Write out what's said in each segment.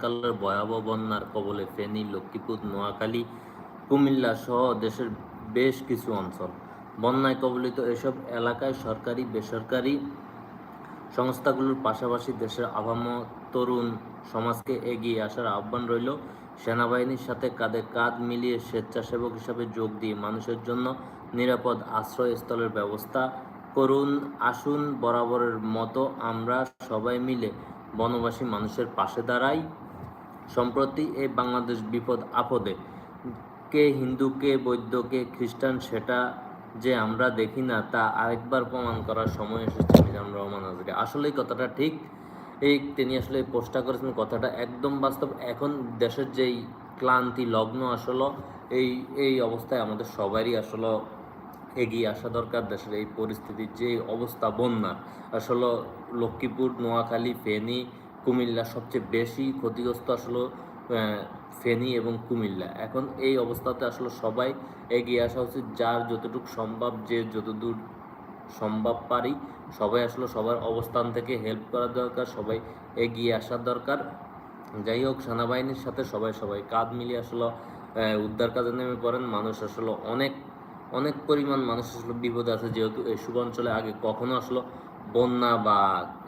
স্মরণকালের ভয়াবহ বন্যার কবলে ফেনী, লক্ষ্মীপুর, নোয়াখালী, কুমিল্লা সহ দেশের বেশ কিছু অঞ্চল। বন্যায় কবলিত এসব এলাকায় সরকারি, বেসরকারি সংস্থাগুলোর পাশাপাশি দেশের আভাম তরুণ সমাজকে এগিয়ে আসার আহ্বান রইল। সেনাবাহিনীর সাথে কাঁধে কাঁধ মিলিয়ে স্বেচ্ছাসেবক হিসাবে যোগ দিয়ে মানুষের জন্য নিরাপদ আশ্রয়স্থলের ব্যবস্থা করুন, আসুন, বরাবরের মতো আমরা সবাই মিলে বনবাসী মানুষের পাশে দাঁড়াই। সম্প্রতি এই বাংলাদেশ বিপদ আপদে। কে হিন্দু, কে বৌদ্ধ, কে খ্রিস্টান সেটা যে আমরা দেখি না, তা আরেকবার প্রমাণ করার সময় এসেছে মিজান রহমান হাজরি আসলেই কথাটা ঠিক। এই তিনি আসলে পোস্টটা করেছেন, কথাটা একদম বাস্তব। এখন দেশের যেই ক্লান্তি, লগ্ন আসলে, এই এই অবস্থায় আমাদের সবারই আসলে এগিয়ে আসা দরকার। দেশের এই পরিস্থিতির যে অবস্থা বন্যা, আসলে লক্ষ্মীপুর, নোয়াখালী, ফেনী কুমিল্লা সবচেয়ে বেশি ক্ষতিগ্রস্ত আসলে ফেনী এবং কুমিল্লা। এখন এই অবস্থাতে আসলে সবাই এগিয়ে আসা উচিত, যার যতটুকু সম্ভব, যে যতদূর সম্ভব পারি, সবাই আসলে সবার অবস্থান থেকে হেল্প করা দরকার, সবাই এগিয়ে আসার দরকার। যাই হোক, সেনাবাহিনীর সাথে সবাই সবাই কাঁধ মিলিয়ে আসলে উদ্ধার কাজে নেমে পড়েন। মানুষ আসলে অনেক অনেক পরিমাণ মানুষ আসলে বিপদে আছে, যেহেতু এইসব অঞ্চলে আগে কখনো আসলে বন্যা বা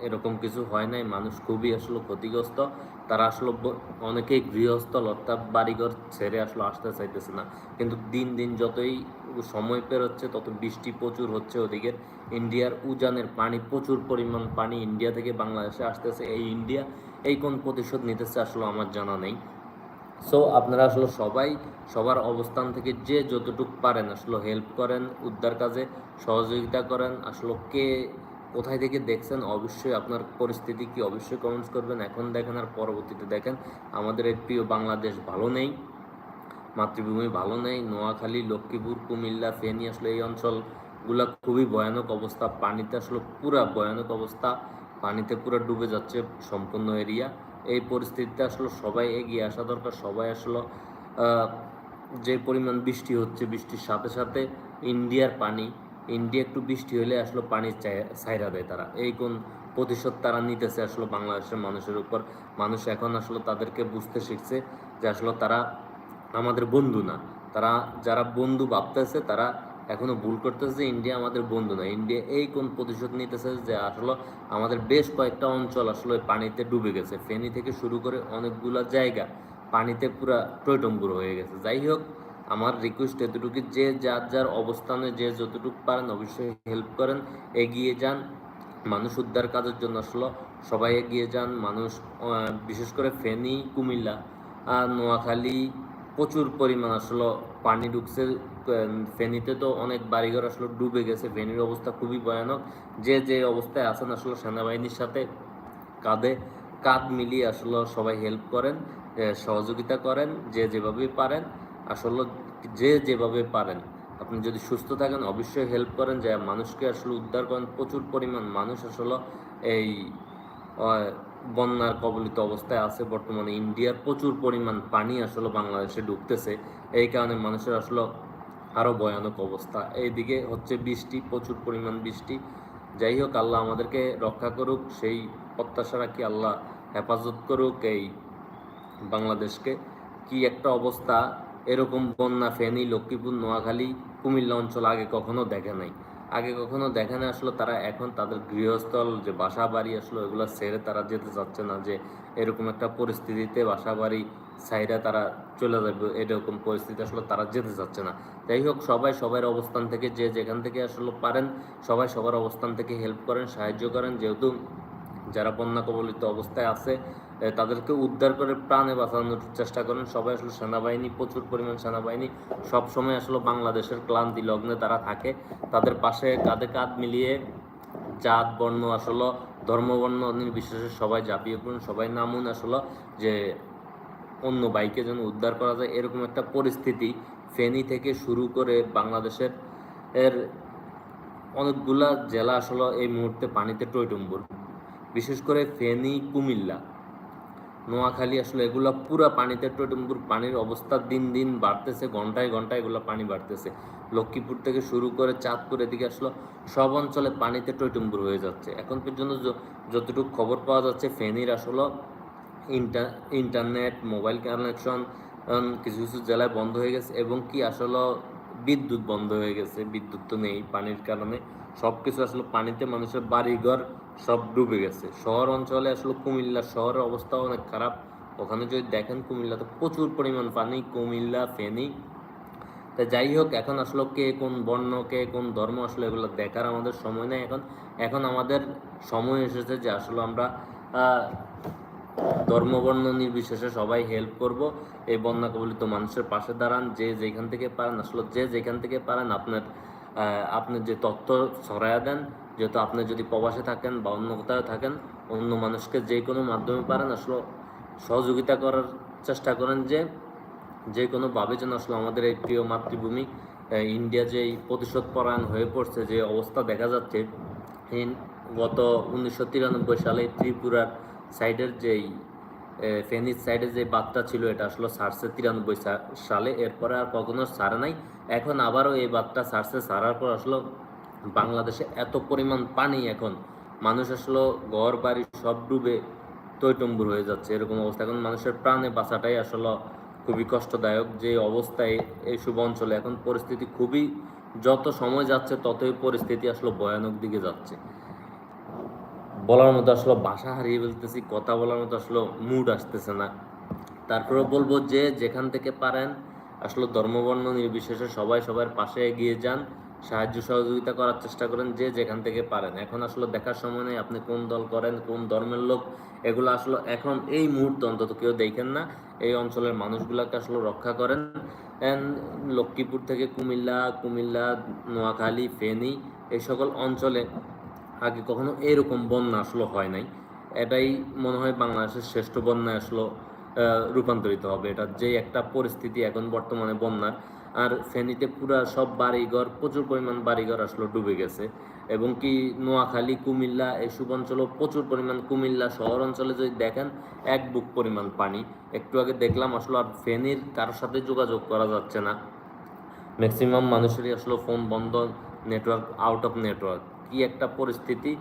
এরকম কিছু হয় নাই, মানুষ খুবই আসলে ক্ষতিগ্রস্ত। তারা আসলে অনেকেই গৃহস্থল অর্থাৎ বাড়িঘর ছেড়ে আসলে আসতে চাইতেছে না। কিন্তু দিন দিন যতই সময় পেরোচ্ছে, তত বৃষ্টি প্রচুর হচ্ছে ওদিকে। ইন্ডিয়ার উজানের পানি, প্রচুর পরিমাণ পানি ইন্ডিয়া থেকে বাংলাদেশে আসতেছে। এই ইন্ডিয়া এই কোন প্রতিশোধ নিতেছে আসলে আমার জানা নেই। সো আপনারা আসলে সবাই সবার অবস্থান থেকে যে যতটুকু পারেন আসলে হেল্প করেন উদ্ধার কাজে, সহযোগিতা করেন। আসলে কে কোথায় থেকে দেখছেন? অবশ্যই আপনার পরিস্থিতি কি? অবশ্যই কমেন্টস করবেন। এখন দেখেন আর পরবর্তীতে দেখেন, আমাদের এই প্রিয় বাংলাদেশ ভালো নেই, মাতৃভূমি ভালো নেই, নোয়াখালী, লক্ষ্মীপুর, কুমিল্লা, ফেনী আসলে এই অঞ্চলগুলা খুবই ভয়ানক অবস্থা। পানিতে আসলে পুরা ভয়ানক অবস্থা। পানিতে পুরো ডুবে যাচ্ছে সম্পূর্ণ এরিয়া। এই পরিস্থিতিতে আসলে সবাই এগিয়ে আসা দরকার। সবাই আসলে যে পরিমাণ বৃষ্টি হচ্ছে, বৃষ্টির সাথে সাথে ইন্ডিয়ার পানি ইন্ডিয়া একটু বৃষ্টি হলে আসলে পানি চাই- ছাইরা দেয় তারা। এই কোন প্রতিশোধ তারা নিতেছে আসলে বাংলাদেশের মানুষের উপর। মানুষ এখন আসলে তাদেরকে বুঝতে শিখছে যে আসলে তারা আমাদের বন্ধু না। তারা যারা বন্ধু ভাবতেছে তারা এখনও ভুল করতেছে যে ইন্ডিয়া আমাদের বন্ধু না। ইন্ডিয়া এই কোন প্রতিশোধ নিতেছে যে আসলে আমাদের বেশ কয়েকটা অঞ্চল আসলে পানিতে ডুবে গেছে। ফেনি থেকে শুরু করে অনেকগুলা জায়গা পানিতে পুরা টৈটম্বুর হয়ে গেছে। যাই হোক আমার রিকোয়েস্ট এতটুকু যে যার যার অবস্থানে যে যতটুকু পারেন অবশ্যই হেল্প করেন, এগিয়ে যান। মানুষ উদ্ধার কাজের জন্য আসলে, সবাই এগিয়ে যান। মানুষ বিশেষ করে ফেনী, কুমিল্লা, আর নোয়াখালী প্রচুর পরিমাণ আসলে। পানি ঢুকছে ফেনীতে তো অনেক বাড়িঘর আসলে, ডুবে গেছে। ফেনীর অবস্থা খুবই ভয়ানক। যে যে অবস্থায় আছেন আসলে, সেনাবাহিনীর সাথে কাঁধে কাঁধ মিলিয়ে আসলে, সবাই হেল্প করেন সহযোগিতা করেন, যে যেভাবে পারেন। আসলে যে যেভাবে পারেন। আপনি যদি সুস্থ থাকেন, অবশ্যই হেল্প করেন যে মানুষকে আসলে উদ্ধার করেন। প্রচুর পরিমাণ মানুষ আসলে এই বন্যার কবলিত অবস্থায় আছে বর্তমানে। ইন্ডিয়ার প্রচুর পরিমাণ পানি আসলে বাংলাদেশে ঢুকতেছে এই কারণে মানুষের আসলে আরও ভয়ানক অবস্থা। এইদিকে হচ্ছে বৃষ্টি, প্রচুর পরিমাণ বৃষ্টি। যাই হোক, আল্লাহ আমাদেরকে রক্ষা করুক। সেই প্রত্যাশা রাখি আল্লাহ হেফাজত করুক এই বাংলাদেশকে। কি একটা অবস্থা এরকম বন্যা, ফেনী, লক্ষ্মীপুর, নোয়াখালী, কুমিল্লা অঞ্চল আগে কখনো দেখে নাই। আগে কখনো দেখে না আসলে তারা এখন তাদের গৃহস্থল, যে বাসা বাড়ি আসলে ওগুলো ছেড়ে তারা যেতে চাচ্ছে না, যে এরকম একটা পরিস্থিতিতে বাসা বাড়ি সাইডে তারা চলে যাবে, এরকম পরিস্থিতি আসলে তারা যেতে চাচ্ছে না। যাই হোক, সবাই সবার অবস্থান থেকে যে যেখান থেকে আসলে পারেন, সবাই সবার অবস্থান থেকে হেল্প করেন, সাহায্য করেন, যেহেতু যারা বন্যা কবলিত অবস্থায় আছে তাদেরকে উদ্ধার করে প্রাণে বাঁচানোর চেষ্টা করেন। সবাই আসলে সেনাবাহিনী, প্রচুর পরিমাণ সেনাবাহিনী, সব সময় আসলে বাংলাদেশের ক্লান্তি লগ্নে তারা থাকে। তাদের পাশে কাঁধে কাঁধ মিলিয়ে জাত, বর্ণ আসলে ধর্মবর্ণ নির্বিশেষে সবাই ঝাঁপিয়ে পড়ুন। সবাই নামুন আসলে যে অন্য বাইকে যেন উদ্ধার করা যায়। এরকম একটা পরিস্থিতি ফেনী থেকে শুরু করে বাংলাদেশের এর অনেকগুলা জেলা আসলে এই মুহূর্তে পানিতে টইটুম্বুর। বিশেষ করে ফেনী, কুমিল্লা, নোয়াখালী আসলে এগুলো পুরা পানিতে টইটুম্বুর পানির অবস্থা দিন দিন বাড়তেছে, ঘন্টায় ঘন্টায় এগুলো পানি বাড়তেছে। লক্ষ্মীপুর থেকে শুরু করে চাঁদপুর এদিকে আসলে, সব অঞ্চলে পানিতে টইটুম্বুর হয়ে যাচ্ছে। এখন পর্যন্ত যতটুকু খবর পাওয়া যাচ্ছে, ফেনীর আসলে ইন্টার ইন্টারনেট, মোবাইল কানেকশন কিছু কিছু জেলায় বন্ধ হয়ে গেছে এবং কি আসলে বিদ্যুৎ বন্ধ হয়ে গেছে, বিদ্যুৎ তো নেই পানির কারণে। সব কিছু আসলে পানিতে মানুষের বাড়িঘর সব ডুবে গেছে। শহর অঞ্চলে আসলে কুমিল্লা শহরের অবস্থা অনেক খারাপ। ওখানে যদি দেখেন কুমিল্লাতে প্রচুর পরিমাণ পানি কুমিল্লা ফেনী। তা যাই হোক এখন আসলে কে কোন বর্ণ কে কোন ধর্ম আসলে এগুলো দেখার আমাদের সময় নেই। এখন এখন আমাদের সময় এসেছে যে আসলে আমরা আহ, ধর্ম বর্ণ নির্বিশেষে সবাই হেল্প করব। এই বন্যা কবলিত মানুষের পাশে দাঁড়ান। যে যেখান থেকে পারেন আসলে যে যেখান থেকে পারেন আপনার আপনি যে তথ্য ছড়াইয়া দেন, যেহেতু আপনি যদি প্রবাসে থাকেন বা অন্য কোথাও থাকেন, অন্য মানুষকে যে কোনো মাধ্যমে পারেন আসলে সহযোগিতা করার চেষ্টা করেন যে যে কোনোভাবে যেন আসলে আমাদের এই প্রিয় মাতৃভূমি ইন্ডিয়া যে প্রতিশোধ পরায়ণ হয়ে পড়ছে, যে অবস্থা দেখা যাচ্ছে গত উনিশশো তিরানব্বই সালে ত্রিপুরার সাইডের যেই ফেনীর সাইডে যে বাঁধটা ছিল, এটা আসলে সারছে তিরানব্বই সালে। এরপরে আর কখনো সারে নাই। এখন আবারও এই বাঁধটা সারছে সারার পর আসলে বাংলাদেশে। এত পরিমাণ পানি এখন। মানুষ আসলে ঘর, বাড়ি সব ডুবে টইটম্বুর হয়ে যাচ্ছে। এরকম অবস্থা। এখন মানুষের প্রাণে বাঁচাটাই আসলে খুবই কষ্টদায়ক। যে অবস্থায় এই শুভ অঞ্চলে এখন পরিস্থিতি খুবই, যত সময় যাচ্ছে, ততই পরিস্থিতি আসলে ভয়ানক দিকে যাচ্ছে। বলার মতো আসলে বাসা হারিয়ে ফেলতেছি, কথা বলার মতো আসলে মুড আসতেছে না। তারপরে বলব যে যেখান থেকে পারেন, আসলে ধর্মবর্ণ নির্বিশেষে সবাই সবার পাশে এগিয়ে যান, সাহায্য সহযোগিতা করার চেষ্টা করেন যে যেখান থেকে পারেন। এখন আসলে দেখার সময় নেই, আপনি কোন দল করেন, কোন ধর্মের লোক, এগুলো আসলে এখন এই মুহূর্তে অন্তত কেউ দেখেন না। এই অঞ্চলের মানুষগুলোকে আসলে রক্ষা করেন। লক্ষ্মীপুর থেকে কুমিল্লা কুমিল্লা, নোয়াখালী, ফেনী, এই সকল অঞ্চলে আগে কখনো এরকম বন্যা আসলে হয় নাই। এটাই মনে হয় বাংলাদেশের শ্রেষ্ঠ বন্যায় আসলো রূপান্তরিত হবে। এটা যে একটা পরিস্থিতি এখন বর্তমানে বন্যার। আর ফেনীতে পুরা সব বাড়িঘর, প্রচুর পরিমাণ বাড়িঘর আসলে, ডুবে গেছে। এবং কি নোয়াখালী, কুমিল্লা এসব অঞ্চলেও প্রচুর পরিমাণ কুমিল্লা শহর অঞ্চলে যদি দেখেন, এক বুক পরিমাণ পানি। একটু আগে দেখলাম আসলে আর ফেনীর কারোর সাথে যোগাযোগ করা যাচ্ছে না। ম্যাক্সিমাম মানুষেরই আসলে ফোন বন্ধ নেটওয়ার্ক আউট অফ নেটওয়ার্ক কি একটা পরিস্থিতি,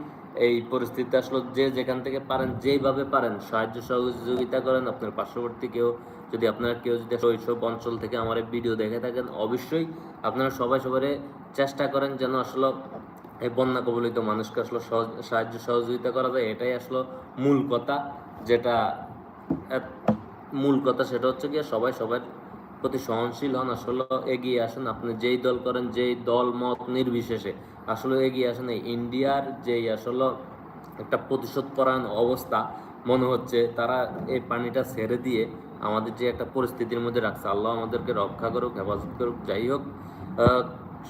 এই পরিস্থিতি আসলে যে যেখান থেকে পারেন, যেইভাবে পারেন, সাহায্য সহযোগিতা করেন, আপনার পার্শ্ববর্তী কেউ যদি আপনারা, কেউ যদি ওইসব অঞ্চল থেকে আমার ভিডিও দেখে থাকেন, অবশ্যই আপনারা সবাই সবাই চেষ্টা করেন যেন আসলে এই বন্যা কবলিত মানুষকে আসলে সাহায্য সহযোগিতা করা যায়, এটাই আসলে মূল কথা, যেটা মূল কথা সেটা হচ্ছে গিয়ে সবাই সবার প্রতি সহনশীল হন, আসলে এগিয়ে আসেন, আপনি যেই দল করেন, যেই দল মত নির্বিশেষে আসলে এগিয়ে আসে না ইন্ডিয়ার যেই আসলে একটা প্রতিশোধ পরায়ণ অবস্থা, মনে হচ্ছে তারা এই পানিটা ছেড়ে দিয়ে আমাদের যে একটা পরিস্থিতির মধ্যে রাখছে, আল্লাহ আমাদেরকে রক্ষা করুক, হেফাজত করুক, যাই হোক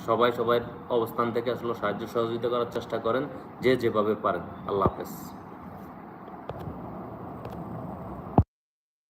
সবাই সবাই অবস্থান থেকে আসলে সাহায্য সহযোগিতা করার চেষ্টা করেন, যে যেভাবে পারেন। আল্লাহ হাফেজ।